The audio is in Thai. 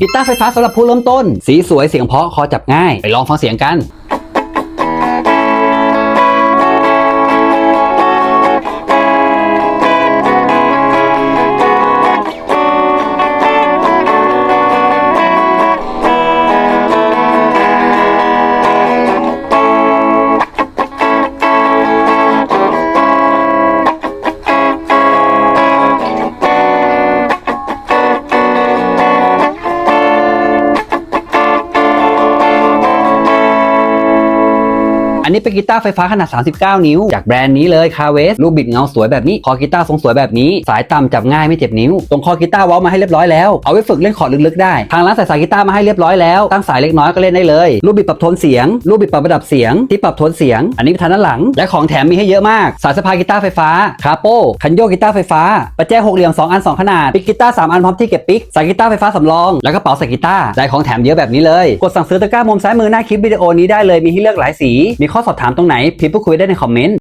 กีตาร์ไฟฟ้าสำหรับผู้เริ่มต้น สีสวยเสียงเพาะคอจับง่าย ไปลองฟังเสียงกัน อันนี้เป็นกีตาร์ไฟฟ้าขนาด 39 นิ้ว จากแบรนด์นี้เลยคาเวสลูกบิดเงาสวยแบบนี้ คอกีตาร์ทรงสวยแบบนี้ สายต่ำจับง่ายไม่เจ็บนิ้ว ตรงคอกีตาร์ว้ามาให้เรียบร้อยแล้ว เอาไว้ฝึกเล่นคอร์ดลึกๆได้ ทางร้านใส่สายกีตาร์มาให้เรียบร้อยแล้ว ตั้งสายเล็กน้อยก็เล่นได้เลย ลูกบิดปรับโทนเสียง ลูกบิดปรับระดับเสียง ที่ปรับโทนเสียง อันนี้เป็นทางด้านหลัง และของแถมมีให้เยอะมาก สายสะพายกีตาร์ไฟฟ้า คาโป้คันโยกกีตาร์ไฟฟ้า ประแจหกเหลี่ยม2อัน2ขนาด ปิกกีตาร์3อันพร้อมที่เก็บปิก สายกีตาร์ไฟฟ้าสำรอง แล้วก็เป๋าใส่กีตาร์ได้ของแถมเยอะแบบนี้เลย กดสั่งซื้อตะกร้ามุมซ้ายมือหน้าคลิปวิดีโอนี้ได้เลยมีให้เลือกหลายสีมีข้อสอบถามตรงไหนพิมพ์พูดคุยได้ในคอมเมนต์